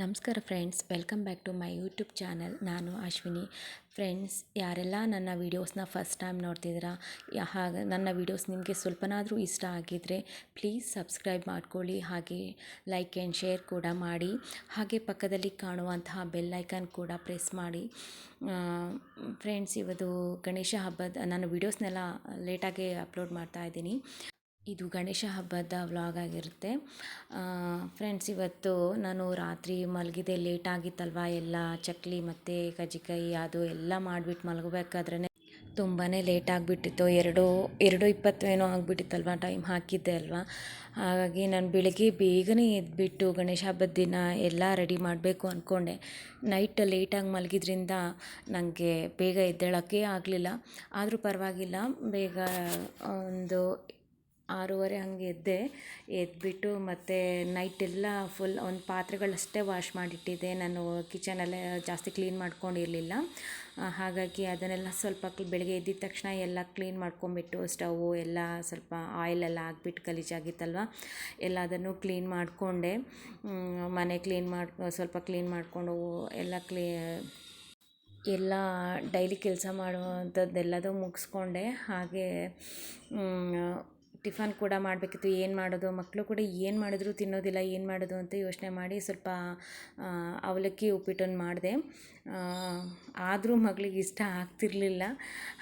ನಮಸ್ಕಾರ friends, welcome back to my YouTube channel. ನಾನು Ashwini. Friends, ಯಾರೆಲ್ಲ ನನ್ನ ವೀಡಿಯೋಸ್ನ ಫಸ್ಟ್ ಟೈಮ್ ನೋಡ್ತಿದ್ದೀರಾ ಹಾಗೆ ನನ್ನ ವೀಡಿಯೋಸ್ ನಿಮಗೆ ಸ್ವಲ್ಪನಾದರೂ ಇಷ್ಟ ಆಗಿದ್ದರೆ ಪ್ಲೀಸ್ ಸಬ್ಸ್ಕ್ರೈಬ್ ಮಾಡ್ಕೊಳ್ಳಿ. ಹಾಗೆ ಲೈಕ್ ಆ್ಯಂಡ್ ಶೇರ್ ಕೂಡ ಮಾಡಿ. ಹಾಗೆ ಪಕ್ಕದಲ್ಲಿ ಕಾಣುವಂತಹ ಬೆಲ್ ಐಕನ್ ಕೂಡ ಪ್ರೆಸ್ ಮಾಡಿ. ಫ್ರೆಂಡ್ಸ್, ಇವತ್ತು ಗಣೇಶ ಹಬ್ಬದ, ನಾನು ವೀಡಿಯೋಸ್ನೆಲ್ಲ ಲೇಟಾಗಿ ಅಪ್ಲೋಡ್ ಮಾಡ್ತಾ ಇದ್ದೀನಿ. ಇದು ಗಣೇಶ ಹಬ್ಬದ ವ್ಲಾಗ್ ಆಗಿರುತ್ತೆ. ಫ್ರೆಂಡ್ಸ್ ಇವತ್ತು ನಾನು ರಾತ್ರಿ ಮಲಗಿದೆ ಲೇಟ್ ಆಗಿತ್ತಲ್ವ? ಎಲ್ಲ ಚಕ್ಲಿ ಮತ್ತು ಕಜ್ಜಿಕಾಯಿ ಅದು ಎಲ್ಲ ಮಾಡಿಬಿಟ್ಟು ಮಲಗಬೇಕಾದ್ರೆ ತುಂಬಾ ಲೇಟ್ ಆಗಿಬಿಟ್ಟಿತ್ತು. ಎರಡು ಎರಡು ಇಪ್ಪತ್ತು ಏನೋ ಆಗಿಬಿಟ್ಟಿತ್ತಲ್ವ? ಟೈಮ್ ಹಾಕಿದ್ದೆ ಅಲ್ವಾ? ಹಾಗಾಗಿ ನಾನು ಬೆಳಗ್ಗೆ ಬೇಗನೆ ಎದ್ದುಬಿಟ್ಟು ಗಣೇಶ ಹಬ್ಬದ ದಿನ ಎಲ್ಲ ರೆಡಿ ಮಾಡಬೇಕು ಅಂದ್ಕೊಂಡೆ ನೈಟ್ ಲೇಟಾಗಿ ಮಲಗಿದ್ರಿಂದ ನನಗೆ ಬೇಗ ಎದ್ದೇಳೋಕ್ಕೆ ಆಗಲಿಲ್ಲ. ಆದರೂ ಪರವಾಗಿಲ್ಲ. ಬೇಗ ಒಂದು ಆರೂವರೆ ಹಂಗೆ ಎದ್ದೆ ಎದ್ದುಬಿಟ್ಟು ಮತ್ತು ನೈಟೆಲ್ಲ ಫುಲ್ ಒಂದು ಪಾತ್ರೆಗಳಷ್ಟೇ ವಾಶ್ ಮಾಡಿಟ್ಟಿದ್ದೆ. ನಾನು ಕಿಚನೆಲ್ಲ ಜಾಸ್ತಿ ಕ್ಲೀನ್ ಮಾಡ್ಕೊಂಡಿರಲಿಲ್ಲ. ಹಾಗಾಗಿ ಅದನ್ನೆಲ್ಲ ಸ್ವಲ್ಪ ಬೆಳಗ್ಗೆ ಎದ್ದಿದ ತಕ್ಷಣ ಎಲ್ಲ ಕ್ಲೀನ್ ಮಾಡ್ಕೊಂಬಿಟ್ಟು ಸ್ಟವ್ವು ಎಲ್ಲ ಸ್ವಲ್ಪ ಆಯಿಲೆಲ್ಲ ಹಾಕ್ಬಿಟ್ಟು ಗಲೀಜಾಗಿತ್ತಲ್ವ ಎಲ್ಲ ಅದನ್ನು ಕ್ಲೀನ್ ಮಾಡಿಕೊಂಡೆ ಮನೆ ಕ್ಲೀನ್ ಮಾಡಿ, ಸ್ವಲ್ಪ ಕ್ಲೀನ್ ಮಾಡಿಕೊಂಡು ಎಲ್ಲ ಕ್ಲೀ, ಎಲ್ಲ ಡೈಲಿ ಕೆಲಸ ಮಾಡುವಂಥದ್ದೆಲ್ಲದೂ ಮುಗಿಸ್ಕೊಂಡೆ. ಹಾಗೆ ಟಿಫನ್ ಕೂಡ ಮಾಡಬೇಕಿತ್ತು, ಏನು ಮಾಡೋದು ಮಕ್ಕಳು ಕೂಡ ಏನು ಮಾಡಿದ್ರು ತಿನ್ನೋದಿಲ್ಲ, ಏನು ಮಾಡೋದು ಅಂತ ಯೋಚನೆ ಮಾಡಿ ಸ್ವಲ್ಪ ಅವಲಕ್ಕಿ ಉಪ್ಪಿಟ್ಟನ್ನು ಮಾಡಿದೆ. ಆದರೂ ಮಗಳಿಗೆ ಇಷ್ಟ ಆಗ್ತಿರಲಿಲ್ಲ.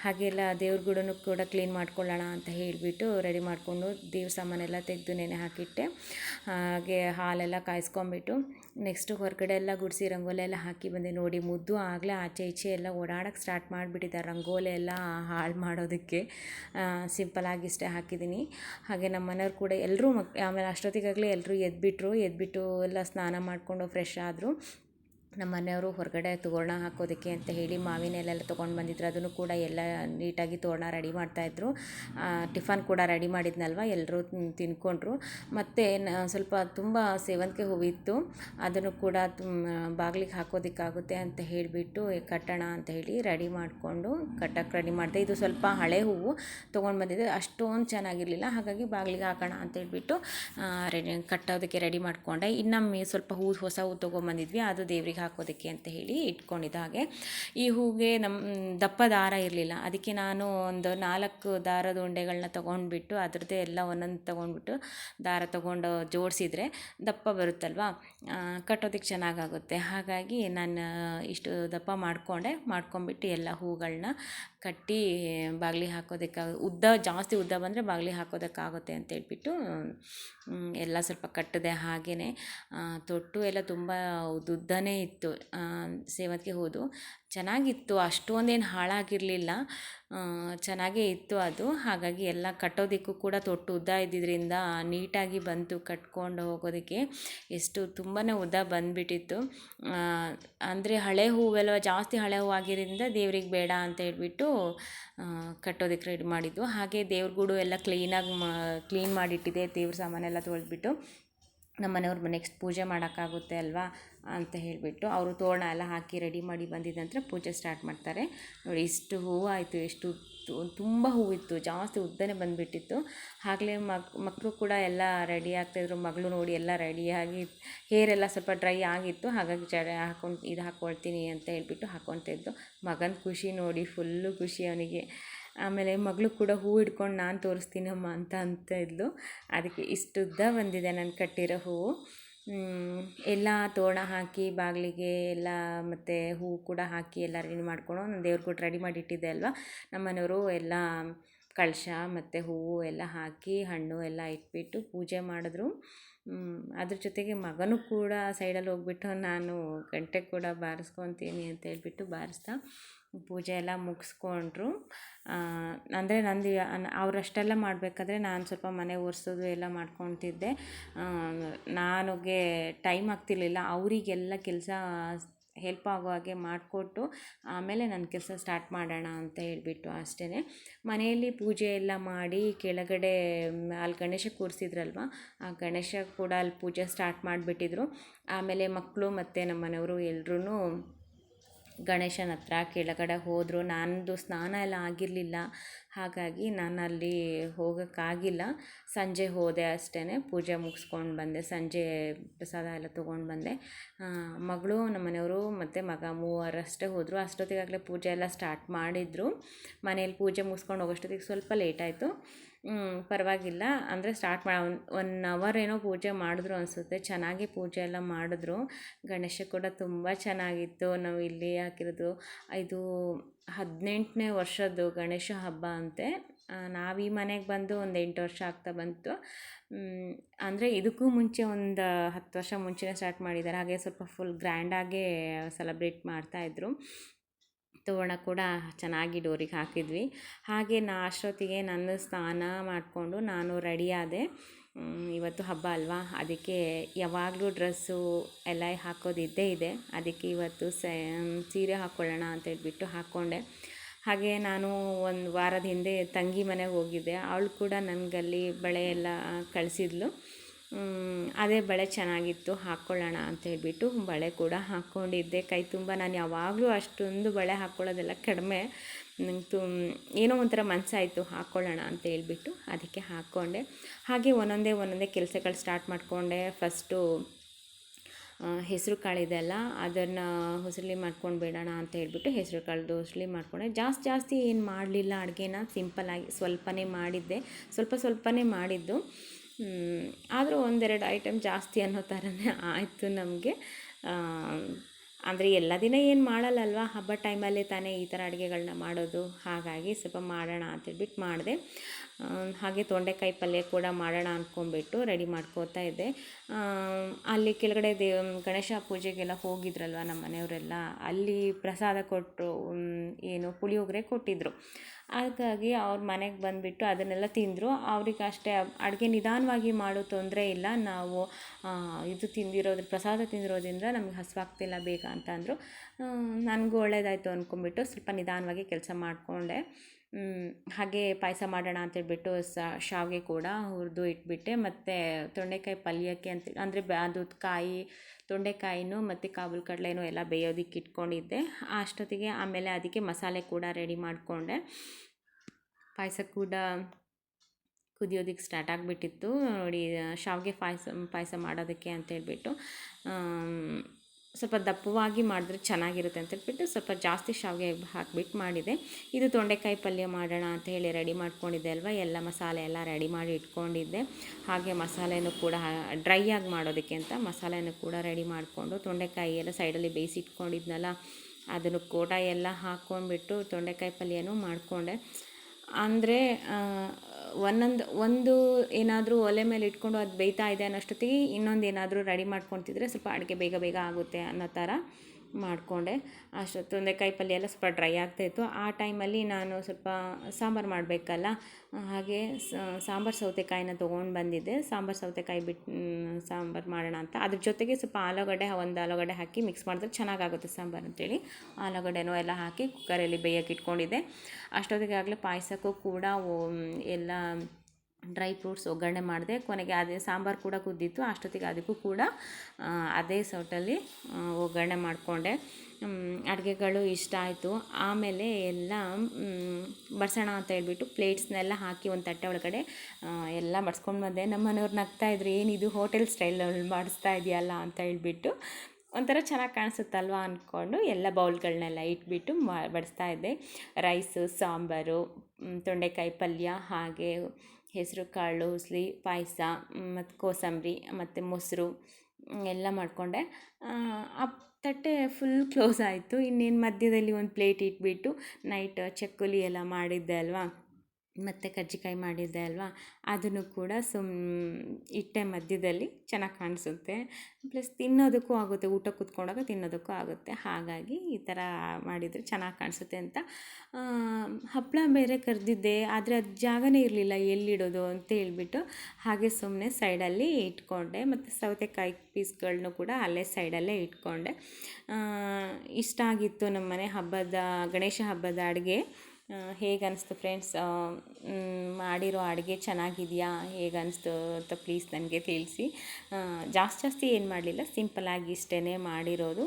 ಹಾಗೆಲ್ಲ ದೇವ್ರ ಗುಡನೂ ಕೂಡ ಕ್ಲೀನ್ ಮಾಡ್ಕೊಳ್ಳೋಣ ಅಂತ ಹೇಳಿಬಿಟ್ಟು ರೆಡಿ ಮಾಡಿಕೊಂಡು ದೇವ್ರ ಸಾಮಾನೆಲ್ಲ ತೆಗೆದು ನೆನೆ ಹಾಕಿಟ್ಟೆ. ಹಾಗೆ ಹಾಲೆಲ್ಲ ಕಾಯಿಸ್ಕೊಂಬಿಟ್ಟು ನೆಕ್ಸ್ಟು ಹೊರಗಡೆ ಎಲ್ಲ ಗುಡಿಸಿ ರಂಗೋಲಿ ಎಲ್ಲ ಹಾಕಿ ಬಂದೆ ನೋಡಿ. ಮುದ್ದು ಆಗಲೇ ಆಚೆ ಈಚೆ ಎಲ್ಲ ಓಡಾಡೋಕ್ಕೆ ಸ್ಟಾರ್ಟ್ ಮಾಡಿಬಿಟ್ಟಿದ್ದಾರೆ ರಂಗೋಲಿ ಎಲ್ಲ ಹಾಳು ಮಾಡೋದಕ್ಕೆ. ಸಿಂಪಲಾಗಿ ಇಷ್ಟೇ ಹಾಕಿದ್ದೀನಿ. ಹಾಗೆ ನಮ್ಮ ಮನೆಯವ್ರು ಕೂಡ ಎಲ್ಲರೂ ಮಕ್ ಆಮೇಲೆ ಅಷ್ಟೊತ್ತಿಗಾಗಲೇ ಎಲ್ಲರೂ ಎದ್ದುಬಿಟ್ರು ಎದ್ದುಬಿಟ್ಟು ಎಲ್ಲ ಸ್ನಾನ ಮಾಡಿಕೊಂಡು ಫ್ರೆಶ್ ಆದರು. ನಮ್ಮ ಮನೆಯವರು ಹೊರಗಡೆ ತೋರಣ ಹಾಕೋದಕ್ಕೆ ಅಂತ ಹೇಳಿ ಮಾವಿನ ಎಲೆಲ್ಲ ತೊಗೊಂಡು ಬಂದಿದ್ರು. ಅದನ್ನು ಕೂಡ ಎಲ್ಲ ನೀಟಾಗಿ ತೋರಣ ರೆಡಿ ಮಾಡ್ತಾಯಿದ್ರು ಟಿಫನ್ ಕೂಡ ರೆಡಿ ಮಾಡಿದ್ನಲ್ವ? ಎಲ್ಲರೂ ತಿನ್ಕೊಂಡ್ರು. ಮತ್ತು ಸ್ವಲ್ಪ ತುಂಬ ಸೇವಂತಿಗೆ ಹೂವಿತ್ತು. ಅದನ್ನು ಕೂಡ ಬಾಗಿಲಿಗೆ ಹಾಕೋದಕ್ಕಾಗುತ್ತೆ ಅಂತ ಹೇಳಿಬಿಟ್ಟು ಕಟ್ಟೋಣ ಅಂತ ಹೇಳಿ ರೆಡಿ ಮಾಡಿಕೊಂಡು ಕಟ್ಟಕ್ಕೆ ರೆಡಿ ಮಾಡಿದೆ. ಇದು ಸ್ವಲ್ಪ ಹಳೆ ಹೂವು ತೊಗೊಂಡು ಬಂದಿದ್ದೆ ಅಷ್ಟೊಂದು ಚೆನ್ನಾಗಿರಲಿಲ್ಲ. ಹಾಗಾಗಿ ಬಾಗಿಲಿಗೆ ಹಾಕೋಣ ಅಂತ ಹೇಳಿಬಿಟ್ಟು ರೆಡಿ ಕಟ್ಟೋದಕ್ಕೆ ರೆಡಿ ಮಾಡಿಕೊಂಡೆ. ಇನ್ನೊಮ್ಮೆ ಸ್ವಲ್ಪ ಹೂ, ಹೊಸ ಹೂ ತೊಗೊಂಬಂದಿದ್ವಿ ಅದು ದೇವ್ರಿಗೆ ಹಾಕೋದಕ್ಕೆ ಅಂತ ಹೇಳಿ ಇಟ್ಕೊಂಡಿದ್ದ ಹಾಗೆ. ಈ ಹೂಗೆ ನಮ್ಮ ದಪ್ಪ ದಾರ ಇರಲಿಲ್ಲ. ಅದಕ್ಕೆ ನಾನು ಒಂದು ನಾಲ್ಕು ದಾರದ ಉಂಡೆಗಳನ್ನ ತೊಗೊಂಡ್ಬಿಟ್ಟು ಅದರದ್ದೇ ಎಲ್ಲ ಒಂದೊಂದು ತೊಗೊಂಡ್ಬಿಟ್ಟು ದಾರ ತೊಗೊಂಡು ಜೋಡಿಸಿದರೆ ದಪ್ಪ ಬರುತ್ತಲ್ವ? ಕಟ್ಟೋದಕ್ಕೆ ಚೆನ್ನಾಗಾಗುತ್ತೆ. ಹಾಗಾಗಿ ನಾನು ಇಷ್ಟು ದಪ್ಪ ಮಾಡಿಕೊಂಡೆ. ಮಾಡ್ಕೊಂಡ್ಬಿಟ್ಟು ಎಲ್ಲ ಹೂಗಳನ್ನ ಕಟ್ಟಿ ಬಾಗಿಲಿ ಹಾಕೋದಕ್ಕೆ ಉದ್ದ, ಜಾಸ್ತಿ ಉದ್ದ ಬಂದರೆ ಬಾಗಿಲಿ ಹಾಕೋದಕ್ಕಾಗುತ್ತೆ ಅಂತ ಹೇಳ್ಬಿಟ್ಟು ಎಲ್ಲ ಸ್ವಲ್ಪ ಕಟ್ಟಿದೆ ಹಾಗೆಯೇ ತೊಟ್ಟು ಎಲ್ಲ ತುಂಬ ಉದ್ದುದ್ದನೇ ಇತ್ತು. ಸೇವಂತಿಗೆ ಹೂದು. ಚೆನ್ನಾಗಿತ್ತು, ಅಷ್ಟೊಂದೇನು ಹಾಳಾಗಿರಲಿಲ್ಲ. ಚೆನ್ನಾಗೇ ಇತ್ತು ಅದು. ಹಾಗಾಗಿ ಎಲ್ಲ ಕಟ್ಟೋದಕ್ಕೂ ಕೂಡ ತೊಟ್ಟು ಉದ್ದ ಇದ್ದಿದ್ದರಿಂದ ನೀಟಾಗಿ ಬಂತು ಕಟ್ಕೊಂಡು ಹೋಗೋದಕ್ಕೆ. ಎಷ್ಟು ತುಂಬಾ ಉದ್ದ ಬಂದುಬಿಟ್ಟಿತ್ತು. ಅಂದರೆ ಹಳೆ ಹೂವೆಲ್ಲ ಜಾಸ್ತಿ ಹಳೆ ಹೂವು ಆಗಿರೋದ್ರಿಂದ ದೇವ್ರಿಗೆ ಬೇಡ ಅಂತ ಹೇಳಿಬಿಟ್ಟು ಕಟ್ಟೋದಕ್ಕೆ ರೆಡಿ ಮಾಡಿದ್ದು. ಹಾಗೆ ದೇವ್ರ ಗೂಡು ಎಲ್ಲ ಕ್ಲೀನಾಗಿ ಮಾ ಕ್ಲೀನ್ ಮಾಡಿಟ್ಟಿದೆ, ದೇವ್ರ ಸಾಮಾನೆಲ್ಲ ತೊಳೆದ್ಬಿಟ್ಟು. ನಮ್ಮ ಮನೆಯವ್ರು ನೆಕ್ಸ್ಟ್ ಪೂಜೆ ಮಾಡೋಕ್ಕಾಗುತ್ತೆ ಅಲ್ವಾ ಅಂತ ಹೇಳಿಬಿಟ್ಟು ಅವರು ತೋರಣ ಎಲ್ಲ ಹಾಕಿ ರೆಡಿ ಮಾಡಿ ಬಂದಿದ್ದ ನಂತರ ಪೂಜೆ ಸ್ಟಾರ್ಟ್ ಮಾಡ್ತಾರೆ. ನೋಡಿ ಇಷ್ಟು ಹೂವು ಆಯಿತು, ಎಷ್ಟು ತುಂಬ ಹೂವಿತ್ತು ಜಾಸ್ತಿ ಉದ್ದನೇ ಬಂದುಬಿಟ್ಟಿತ್ತು. ಆಗಲೇ ಮಕ್ ಮಕ್ಕಳು ಕೂಡ ಎಲ್ಲ ರೆಡಿ ಆಗ್ತಾಯಿದ್ರು ಮಗಳು ನೋಡಿ ಎಲ್ಲ ರೆಡಿಯಾಗಿ ಹೇರ್ ಎಲ್ಲ ಸ್ವಲ್ಪ ಡ್ರೈ ಆಗಿತ್ತು, ಹಾಗಾಗಿ ಜಡ ಹಾಕೊಂಡು, ಇದು ಹಾಕ್ಕೊಳ್ತೀನಿ ಅಂತ ಹೇಳ್ಬಿಟ್ಟು ಹಾಕ್ಕೊತಿದ್ದು ಮಗನ ಖುಷಿ ನೋಡಿ ಫುಲ್ಲು ಖುಷಿ ಅವನಿಗೆ. ಆಮೇಲೆ ಮಗಳು ಕೂಡ ಹೂ ಹಿಡ್ಕೊಂಡು ನಾನು ತೋರಿಸ್ತೀನಮ್ಮ ಅಂತ ಅಂತ ಇದ್ಲು. ಅದಕ್ಕೆ ಇಷ್ಟುದ್ದ ಬಂದಿದೆ ನಾನು ಕಟ್ಟಿರೋ ಹೂವು ಎಲ್ಲ ತೋರಣ ಹಾಕಿ, ಬಾಗಿಲಿಗೆ ಎಲ್ಲ ಮತ್ತು ಹೂ ಕೂಡ ಹಾಕಿ ಎಲ್ಲ ರೆಡಿ ಮಾಡ್ಕೊಂಡು ನಾನು ದೇವ್ರ ಕೂಡ ರೆಡಿ ಮಾಡಿ ಇಟ್ಟಿದ್ದೆ ಅಲ್ವಾ? ನಮ್ಮನೆಯವರು ಎಲ್ಲ ಕಳಶ ಮತ್ತು ಹೂವು ಎಲ್ಲ ಹಾಕಿ, ಹಣ್ಣು ಎಲ್ಲ ಇಟ್ಬಿಟ್ಟು ಪೂಜೆ ಮಾಡಿದ್ರು. ಅದ್ರ ಜೊತೆಗೆ ಮಗನೂ ಕೂಡ ಸೈಡಲ್ಲಿ ಹೋಗ್ಬಿಟ್ಟು ನಾನು ಗಂಟೆ ಕೂಡ ಬಾರಿಸ್ಕೊತೀನಿ ಅಂತ ಹೇಳ್ಬಿಟ್ಟು ಬಾರಿಸ್ದ. ಪೂಜೆ ಎಲ್ಲ ಮುಗಿಸ್ಕೊಂಡ್ರು. ಅಂದರೆ ನಂದು ಅವರಷ್ಟೆಲ್ಲ ಮಾಡಬೇಕಾದ್ರೆ ನಾನು ಸ್ವಲ್ಪ ಮನೆ ಒರೆಸೋದು ಎಲ್ಲ ಮಾಡ್ಕೊತಿದ್ದೆ. ನನಗೆ ಟೈಮ್ ಆಗ್ತಿರ್ಲಿಲ್ಲ. ಅವರಿಗೆಲ್ಲ ಕೆಲಸ ಹೆಲ್ಪ್ ಆಗೋ ಹಾಗೆ ಮಾಡಿಕೊಟ್ಟು ಆಮೇಲೆ ನನ್ನ ಕೆಲಸ ಸ್ಟಾರ್ಟ್ ಮಾಡೋಣ ಅಂತ ಹೇಳಿಬಿಟ್ಟು ಅಷ್ಟೇ ಮನೆಯಲ್ಲಿ ಪೂಜೆ ಎಲ್ಲ ಮಾಡಿ ಕೆಳಗಡೆ ಅಲ್ಲಿ ಗಣೇಶ ಕೂರಿಸಿದ್ರಲ್ವ, ಆ ಗಣೇಶ ಕೂಡ ಅಲ್ಲಿ ಪೂಜೆ ಸ್ಟಾರ್ಟ್ ಮಾಡಿಬಿಟ್ಟಿದ್ರು. ಆಮೇಲೆ ಮಕ್ಕಳು ಮತ್ತು ನಮ್ಮ ಮನೆಯವರು ಎಲ್ರೂ ಗಣೇಶನ ಹತ್ರ ಕೆಳಗಡೆ ಹೋದರು. ನಂದು ಸ್ನಾನ ಎಲ್ಲ ಆಗಿರಲಿಲ್ಲ. ಹಾಗಾಗಿ ನಾನು ಅಲ್ಲಿ ಹೋಗೋಕ್ಕಾಗಿಲ್ಲ. ಸಂಜೆ ಹೋದೆ ಅಷ್ಟೇ ಪೂಜೆ ಮುಗಿಸ್ಕೊಂಡು ಬಂದೆ. ಸಂಜೆ ಪ್ರಸಾದ ಎಲ್ಲ ತೊಗೊಂಡು ಬಂದೆ. ಮಗಳು ನಮ್ಮ ಮನೆಯವರು ಮತ್ತು ಮಗ ಮೂವರಷ್ಟೇ ಹೋದರು. ಅಷ್ಟೊತ್ತಿಗಾಗಲೇ ಪೂಜೆ ಎಲ್ಲ ಸ್ಟಾರ್ಟ್ ಮಾಡಿದರು. ಮನೇಲಿ ಪೂಜೆ ಮುಗಿಸ್ಕೊಂಡು ಹೋಗೋಷ್ಟೊತ್ತಿಗೆ ಸ್ವಲ್ಪ ಲೇಟಾಯಿತು ಪರವಾಗಿಲ್ಲ. ಅಂದರೆ ಸ್ಟಾರ್ಟ್ ಮಾ ಒನ್ ಒನ್ ಅವರ್ ಏನೋ ಪೂಜೆ ಮಾಡಿದ್ರು ಅನಿಸುತ್ತೆ. ಚೆನ್ನಾಗಿ ಪೂಜೆ ಎಲ್ಲ ಮಾಡಿದ್ರು. ಗಣೇಶ ಕೂಡ ತುಂಬ ಚೆನ್ನಾಗಿತ್ತು. ನಾವು ಇಲ್ಲಿ ಹಾಕಿರೋದು ಇದು ಹದಿನೆಂಟನೇ ವರ್ಷದ್ದು ಗಣೇಶ ಹಬ್ಬ ಅಂತೆ. ನಾವು ಈ ಮನೆಗೆ ಬಂದು ಒಂದು ಎಂಟು ವರ್ಷ ಆಗ್ತಾ ಬಂತು. ಅಂದರೆ ಇದಕ್ಕೂ ಮುಂಚೆ ಒಂದು ಹತ್ತು ವರ್ಷ ಮುಂಚೆನೇ ಸ್ಟಾರ್ಟ್ ಮಾಡಿದ್ದಾರೆ. ಹಾಗೆ ಸ್ವಲ್ಪ ಫುಲ್ ಗ್ರ್ಯಾಂಡಾಗೇ ಸೆಲೆಬ್ರೇಟ್ ಮಾಡ್ತಾಯಿದ್ರು ತೋರಣ ಕೂಡ ಚೆನ್ನಾಗಿ ಡೋರಿಗೆ ಹಾಕಿದ್ವಿ. ಹಾಗೆ ನಾ ಅಷ್ಟೊತ್ತಿಗೆ ನನ್ನ ಸ್ನಾನ ಮಾಡಿಕೊಂಡು ನಾನು ರೆಡಿಯಾದೆ ಇವತ್ತು ಹಬ್ಬ ಅಲ್ವಾ? ಅದಕ್ಕೆ ಯಾವಾಗಲೂ ಡ್ರೆಸ್ಸು ಎಲ್ಲ ಹಾಕೋದಿದ್ದೇ ಇದೆ. ಅದಕ್ಕೆ ಇವತ್ತು ಸೀರೆ ಹಾಕ್ಕೊಳ್ಳೋಣ ಅಂತ ಹೇಳಿಬಿಟ್ಟು ಹಾಕ್ಕೊಂಡೆ ಹಾಗೆ ನಾನು ಒಂದು ವಾರದ ಹಿಂದೆ ತಂಗಿ ಮನೆಗೆ ಹೋಗಿದ್ದೆ. ಅವಳು ಕೂಡ ನನಗಲ್ಲಿ ಬಳೆ ಎಲ್ಲ ಕಳಿಸಿದ್ಲು. ಅದೇ ಬಳೆ ಚೆನ್ನಾಗಿತ್ತು ಹಾಕ್ಕೊಳ್ಳೋಣ ಅಂತ ಹೇಳಿಬಿಟ್ಟು ಬಳೆ ಕೂಡ ಹಾಕ್ಕೊಂಡಿದ್ದೆ. ಕೈ ತುಂಬ ನಾನು ಯಾವಾಗಲೂ ಅಷ್ಟೊಂದು ಬಳೆ ಹಾಕ್ಕೊಳ್ಳೋದೆಲ್ಲ ಕಡಿಮೆ. ನಂಗೆ ತು, ಏನೋ ಒಂಥರ ಮನಸ್ಸಾಯಿತು ಹಾಕ್ಕೊಳ್ಳೋಣ ಅಂತ ಹೇಳ್ಬಿಟ್ಟು ಅದಕ್ಕೆ ಹಾಕ್ಕೊಂಡೆ. ಹಾಗೆ ಒಂದೊಂದೇ ಒಂದೊಂದೇ ಕೆಲಸಗಳು ಸ್ಟಾರ್ಟ್ ಮಾಡಿಕೊಂಡೆ. ಫಸ್ಟು ಹೆಸರು ಕಾಳಿದೆಲ್ಲ ಅದನ್ನು ಹುಸುಳಿ ಮಾಡ್ಕೊಂಡು ಬಿಡೋಣ ಅಂತ ಹೇಳ್ಬಿಟ್ಟು ಹೆಸರು ಕಾಳ್ದು ಹುಸಳಿ ಮಾಡಿಕೊಂಡೆ. ಜಾಸ್ತಿ ಜಾಸ್ತಿ ಏನು ಮಾಡಲಿಲ್ಲ ಅಡುಗೆನ ಸಿಂಪಲ್ಲಾಗಿ ಸ್ವಲ್ಪನೇ ಮಾಡಿದ್ದೆ. ಸ್ವಲ್ಪ ಸ್ವಲ್ಪನೇ ಮಾಡಿದ್ದು. ಆದರೂ ಒಂದೆರಡು ಐಟಮ್ ಜಾಸ್ತಿ ಅನ್ನೋ ಥರನೇ ಆಯಿತು ನಮಗೆ. ಅಂದರೆ ಎಲ್ಲ ದಿನ ಏನು ಮಾಡಲ್ಲಲ್ವ? ಹಬ್ಬ ಟೈಮಲ್ಲೇ ತಾನೇ ಈ ಥರ ಅಡುಗೆಗಳನ್ನ ಮಾಡೋದು. ಹಾಗಾಗಿ ಸ್ವಲ್ಪ ಮಾಡೋಣ ಅಂತೇಳ್ಬಿಟ್ಟು ಮಾಡಿದೆ. ಹಾಗೆ ತೊಂಡೆಕಾಯಿ ಪಲ್ಯ ಕೂಡ ಮಾಡೋಣ ಅಂದ್ಕೊಂಡ್ಬಿಟ್ಟು ರೆಡಿ ಮಾಡ್ಕೋತಾ ಇದ್ದೆ. ಅಲ್ಲಿ ಕೆಳಗಡೆ ದೇ, ಗಣೇಶ ಪೂಜೆಗೆಲ್ಲ ಹೋಗಿದ್ರಲ್ವ ನಮ್ಮ ಮನೆಯವರೆಲ್ಲ ಅಲ್ಲಿ ಪ್ರಸಾದ ಕೊಟ್ಟರು ಏನು ಪುಳಿಯೋಗರೆ ಕೊಟ್ಟಿದ್ದರು ಹಾಗಾಗಿ ಅವ್ರ ಮನೆಗೆ ಬಂದುಬಿಟ್ಟು ಅದನ್ನೆಲ್ಲ ತಿಂದರು. ಅವ್ರಿಗೆ ಅಷ್ಟೇ ಅಡುಗೆ ನಿಧಾನವಾಗಿ ಮಾಡೋ ತೊಂದರೆ ಇಲ್ಲ. ನಾವು ಇದು ತಿಂದಿರೋದ್ರ ಪ್ರಸಾದ ತಿಂದಿರೋದ್ರಿಂದ ನಮ್ಗೆ ಹಸಿವಾಗ್ತಿಲ್ಲ ಬೇಗ ಅಂತ ಅಂದರು. ನನಗೂ ಒಳ್ಳೇದಾಯಿತು ಅಂದ್ಕೊಂಡ್ಬಿಟ್ಟು ಸ್ವಲ್ಪ ನಿಧಾನವಾಗಿ ಕೆಲಸ ಮಾಡಿಕೊಂಡೆ. ಹಾಗೆ ಪಾಯಸ ಮಾಡೋಣ ಅಂತೇಳ್ಬಿಟ್ಟು ಶಾವಿಗೆ ಕೂಡ ಹುರಿದು ಇಟ್ಬಿಟ್ಟೆ. ಮತ್ತು ತೊಂಡೆಕಾಯಿ ಪಲ್ಯಕ್ಕೆ ಅಂತ, ಅಂದರೆ ಅದು ಕಾಯಿ ತೊಂಡೆಕಾಯಿನೂ ಮತ್ತು ಕಾಬುಲ್ ಕಡಲೆನೂ ಎಲ್ಲ ಬೇಯೋದಕ್ಕೆ ಇಟ್ಕೊಂಡಿದ್ದೆ. ಅಷ್ಟೊತ್ತಿಗೆ ಆಮೇಲೆ ಅದಕ್ಕೆ ಮಸಾಲೆ ಕೂಡ ರೆಡಿ ಮಾಡಿಕೊಂಡೆ. ಪಾಯಸ ಕೂಡ ಕುದಿಯೋದಕ್ಕೆ ಸ್ಟಾರ್ಟ್ ಆಗಿಬಿಟ್ಟಿತ್ತು. ನೋಡಿ, ಶಾವಿಗೆ ಪಾಯಸ ಪಾಯಸ ಮಾಡೋದಕ್ಕೆ ಅಂತ ಅಂತೇಳ್ಬಿಟ್ಟು ಸ್ವಲ್ಪ ದಪ್ಪವಾಗಿ ಮಾಡಿದ್ರೆ ಚೆನ್ನಾಗಿರುತ್ತೆ ಅಂತ ಹೇಳ್ಬಿಟ್ಟು ಸ್ವಲ್ಪ ಜಾಸ್ತಿ ಶಾವಿಗೆ ಹಾಕ್ಬಿಟ್ಟು ಮಾಡಿದೆ. ಇದು ತೊಂಡೆಕಾಯಿ ಪಲ್ಯ ಮಾಡೋಣ ಅಂತ ಹೇಳಿ ರೆಡಿ ಮಾಡ್ಕೊಂಡಿದ್ದೆ ಅಲ್ವಾ? ಎಲ್ಲ ಮಸಾಲೆ ಎಲ್ಲ ರೆಡಿ ಮಾಡಿ ಇಟ್ಕೊಂಡಿದ್ದೆ. ಹಾಗೆ ಮಸಾಲೆನೂ ಕೂಡ ಡ್ರೈ ಆಗಿ ಮಾಡೋದಕ್ಕೆ ಅಂತ ಮಸಾಲೆನೂ ಕೂಡ ರೆಡಿ ಮಾಡಿಕೊಂಡು ತೊಂಡೆಕಾಯಿ ಎಲ್ಲ ಸೈಡಲ್ಲಿ ಬೇಯಿಸಿಟ್ಕೊಂಡಿದ್ನಲ್ಲ, ಅದನ್ನು ಕೋಟ ಎಲ್ಲ ಹಾಕ್ಕೊಂಡ್ಬಿಟ್ಟು ತೊಂಡೆಕಾಯಿ ಪಲ್ಯನೂ ಮಾಡಿಕೊಂಡೆ. ಅಂದರೆ ಒಂದೊಂದು, ಒಂದು ಏನಾದರೂ ಒಲೆ ಮೇಲೆ ಇಟ್ಕೊಂಡು ಅದು ಬೇಯ್ತಾ ಇದೆ ಅನ್ನೋಷ್ಟೊತ್ತಿಗೆ ಇನ್ನೊಂದು ಏನಾದರೂ ರೆಡಿ ಮಾಡ್ಕೊತಿದ್ರೆ ಸ್ವಲ್ಪ ಅಡುಗೆ ಬೇಗ ಬೇಗ ಆಗುತ್ತೆ ಅನ್ನೋ ಥರ ಮಾಡಿಕೊಂಡೆ. ಅಷ್ಟೊತ್ತೊಂದೆ ಕಾಯಿ ಪಲ್ಯ ಎಲ್ಲ ಸ್ವಲ್ಪ ಡ್ರೈ ಆಗ್ತಾಯಿತ್ತು ಆ ಟೈಮಲ್ಲಿ ನಾನು ಸ್ವಲ್ಪ ಸಾಂಬಾರು ಮಾಡಬೇಕಲ್ಲ. ಹಾಗೆ ಸಾಂಬಾರು ಸೌತೆಕಾಯಿನ ತೊಗೊಂಡು ಬಂದಿದ್ದೆ. ಸಾಂಬಾರು ಸೌತೆಕಾಯಿ ಬಿಟ್ಟು ಸಾಂಬಾರು ಮಾಡೋಣ ಅಂತ. ಅದ್ರ ಜೊತೆಗೆ ಸ್ವಲ್ಪ ಆಲೂಗಡ್ಡೆ, ಒಂದು ಆಲೂಗಡ್ಡೆ ಹಾಕಿ ಮಿಕ್ಸ್ ಮಾಡಿದ್ರೆ ಚೆನ್ನಾಗಾಗುತ್ತೆ ಸಾಂಬಾರು ಅಂತೇಳಿ. ಆಲೂಗಡ್ಡೆನೂ ಎಲ್ಲ ಹಾಕಿ ಕುಕ್ಕರಲ್ಲಿ ಬೇಯಕ್ಕೆ ಇಟ್ಕೊಂಡಿದ್ದೆ. ಅಷ್ಟೊತ್ತಿಗಾಗಲೇ ಪಾಯಸಕ್ಕೂ ಕೂಡ ಎಲ್ಲ ಡ್ರೈ ಫ್ರೂಟ್ಸ್ ಒಗ್ಗರಣೆ ಮಾಡಿದೆ. ಕೊನೆಗೆ ಅದೇ ಸಾಂಬಾರು ಕೂಡ ಕುದ್ದಿತ್ತು. ಅಷ್ಟೊತ್ತಿಗೆ ಅದಕ್ಕೂ ಕೂಡ ಅದೇ ಸೌಟಲ್ಲಿ ಒಗ್ಗರಣೆ ಮಾಡಿಕೊಂಡೆ. ಅಡುಗೆಗಳು ಇಷ್ಟ ಆಯಿತು. ಆಮೇಲೆ ಎಲ್ಲ ಬಡಿಸೋಣ ಅಂತ ಹೇಳ್ಬಿಟ್ಟು ಪ್ಲೇಟ್ಸ್ನೆಲ್ಲ ಹಾಕಿ ಒಂದು ತಟ್ಟೆ ಒಳಗಡೆ ಎಲ್ಲ ಬಡ್ಸ್ಕೊಂಡು ಬಂದೆ. ನಮ್ಮ ಮನೆಯವ್ರು ನಗ್ತಾಯಿದ್ರು ಏನಿದು ಹೋಟೆಲ್ ಸ್ಟೈಲಲ್ಲಿ ಬಡಿಸ್ತಾ ಇದೆಯಲ್ಲ? ಅಂತ ಹೇಳ್ಬಿಟ್ಟು, ಒಂಥರ ಚೆನ್ನಾಗಿ ಕಾಣಿಸುತ್ತಲ್ವಾ ಅಂದ್ಕೊಂಡು ಎಲ್ಲ ಬೌಲ್ಗಳನ್ನೆಲ್ಲ ಇಟ್ಬಿಟ್ಟು ಬಡಿಸ್ತಾ ಇದ್ದೆ. ರೈಸು, ಸಾಂಬಾರು ತೊಂಡೆಕಾಯಿ ಪಲ್ಯ ಹಾಗೆ ಹೆಸರು ಕಾಳು ಉಸ್ಲಿ ಪಾಯಸ ಮತ್ತು ಕೋಸಂಬರಿ, ಮತ್ತು ಮೊಸರು ಎಲ್ಲ ಮಾಡಿಕೊಂಡೆ. ಆ ತಟ್ಟೆ ಫುಲ್ ಕ್ಲೋಸ್ ಆಯಿತು. ಇನ್ನೇನು ಮಧ್ಯದಲ್ಲಿ ಒಂದು ಪ್ಲೇಟ್ ಇಟ್ಬಿಟ್ಟು ನೈಟ್ ಚಕ್ಕುಲಿ ಎಲ್ಲ ಮಾಡಿದ್ದೆ ಅಲ್ವಾ? ಮತ್ತು ಕಜ್ಜಿಕಾಯಿ ಮಾಡಿದ್ದೆ ಅಲ್ವಾ? ಅದನ್ನು ಕೂಡ ಸುಮ್ ಇಟ್ಟೆ ಮಧ್ಯದಲ್ಲಿ ಚೆನ್ನಾಗಿ ಕಾಣಿಸುತ್ತೆ. ಪ್ಲಸ್ ತಿನ್ನೋದಕ್ಕೂ ಆಗುತ್ತೆ, ಊಟ ಕೂತ್ಕೊಂಡಾಗ ತಿನ್ನೋದಕ್ಕೂ ಆಗುತ್ತೆ. ಹಾಗಾಗಿ ಈ ಥರ ಮಾಡಿದರೆ ಚೆನ್ನಾಗಿ ಕಾಣಿಸುತ್ತೆ ಅಂತ. ಹಪ್ಪಳ ಬೇರೆ ಕರೆದಿದ್ದೆ, ಆದರೆ ಅದು ಜಾಗನೇ ಇರಲಿಲ್ಲ, ಎಲ್ಲಿಡೋದು ಅಂತ ಹೇಳ್ಬಿಟ್ಟು ಹಾಗೆ ಸುಮ್ಮನೆ ಸೈಡಲ್ಲಿ ಇಟ್ಕೊಂಡೆ. ಮತ್ತು ಸೌತೆಕಾಯಿ ಪೀಸ್ಗಳನ್ನೂ ಕೂಡ ಅಲ್ಲೇ ಸೈಡಲ್ಲೇ ಇಟ್ಕೊಂಡೆ. ಇಷ್ಟ ಆಗಿತ್ತು ನಮ್ಮ ಮನೆ ಹಬ್ಬದ, ಗಣೇಶ ಹಬ್ಬದ ಅಡುಗೆ. ಹೇಗೆ ಅನಿಸ್ತು ಫ್ರೆಂಡ್ಸ್ ಮಾಡಿರೋ ಅಡುಗೆ ಚೆನ್ನಾಗಿದೆಯಾ? ಹೇಗೆ ಅನಿಸ್ತು ಅಂತ ಪ್ಲೀಸ್ ನನಗೆ ತಿಳಿಸಿ. ಜಾಸ್ತಿ ಜಾಸ್ತಿ ಏನು ಮಾಡಲಿಲ್ಲ ಸಿಂಪಲಾಗಿ ಇಷ್ಟೇ ಮಾಡಿರೋದು.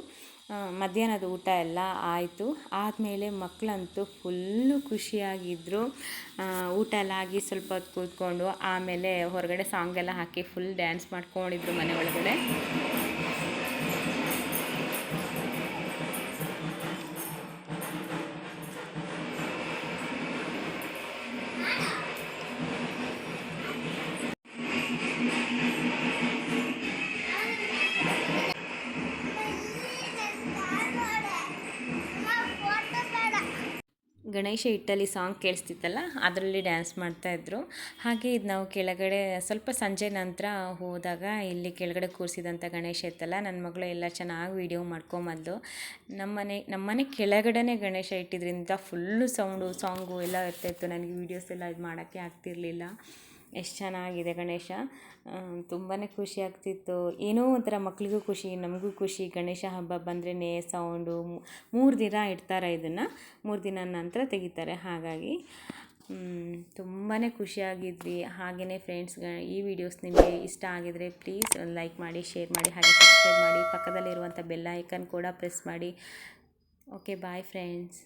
ಮಧ್ಯಾಹ್ನದ ಊಟ ಎಲ್ಲ ಆಯಿತು. ಆದಮೇಲೆ ಮಕ್ಕಳಂತೂ ಫುಲ್ಲು ಖುಷಿಯಾಗಿದ್ದರು ಊಟ ಎಲ್ಲ ಆಗಿ ಸ್ವಲ್ಪ ಹೊತ್ತು ಕೂತ್ಕೊಂಡು, ಆಮೇಲೆ ಹೊರಗಡೆ ಸಾಂಗ್ ಎಲ್ಲ ಹಾಕಿ ಫುಲ್ ಡ್ಯಾನ್ಸ್ ಮಾಡ್ಕೊಂಡಿದ್ರು ಮನೆ ಒಳಗಡೆ. ಗಣೇಶ ಇಟ್ಟಲ್ಲಿ ಸಾಂಗ್ ಕೇಳಿಸ್ತಿತ್ತಲ್ಲ, ಅದರಲ್ಲಿ ಡ್ಯಾನ್ಸ್ ಮಾಡ್ತಾಯಿದ್ರು ಹಾಗೆ ಇದು ನಾವು ಕೆಳಗಡೆ ಸ್ವಲ್ಪ ಸಂಜೆ ನಂತರ ಹೋದಾಗ ಇಲ್ಲಿ ಕೆಳಗಡೆ ಕೂರಿಸಿದಂಥ ಗಣೇಶ ಇತ್ತಲ್ಲ ನನ್ನ ಮಗಳು ಎಲ್ಲ ಚೆನ್ನಾಗಿ ವೀಡಿಯೋ ಮಾಡ್ಕೊಂಬಂದು ನಮ್ಮನೆ ನಮ್ಮನೆ ಕೆಳಗಡೆನೇ ಗಣೇಶ ಇಟ್ಟಿದ್ರಿಂದ ಫುಲ್ಲು ಸೌಂಡು ಸಾಂಗು ಎಲ್ಲ ಇರ್ತಾಯಿತ್ತು ನನಗೆ ವೀಡಿಯೋಸ್ ಎಲ್ಲ ಇದು ಮಾಡೋಕ್ಕೆ ಆಗ್ತಿರಲಿಲ್ಲ. ಎಷ್ಟು ಚೆನ್ನಾಗಿದೆ ಗಣೇಶ. ತುಂಬಾ ಖುಷಿ ಆಗ್ತಿತ್ತು. ಏನೋ ಒಂಥರ ಮಕ್ಕಳಿಗೂ ಖುಷಿ, ನಮಗೂ ಖುಷಿ. ಗಣೇಶ ಹಬ್ಬ ಬಂದ್ರೇ ಸೌಂಡು ಮೂರು ದಿನ ಇಡ್ತಾರೆ ಇದನ್ನು. ಮೂರು ದಿನ ನಂತರ ತೆಗಿತಾರೆ. ಹಾಗಾಗಿ ತುಂಬಾ ಖುಷಿಯಾಗಿದ್ವಿ ಹಾಗೆಯೇ ಫ್ರೆಂಡ್ಸ್ ಈ ವಿಡಿಯೋಸ್ ನಿಮಗೆ ಇಷ್ಟ ಆಗಿದರೆ ಪ್ಲೀಸ್ ಒಂದು ಲೈಕ್ ಮಾಡಿ ಶೇರ್ ಮಾಡಿ, ಹಾಗೆ ಸಬ್ಸ್ಕ್ರೈಬ್ ಮಾಡಿ. ಪಕ್ಕದಲ್ಲಿರುವಂಥ ಬೆಲ್ ಐಕನ್ ಕೂಡ ಪ್ರೆಸ್ ಮಾಡಿ. Okay bye friends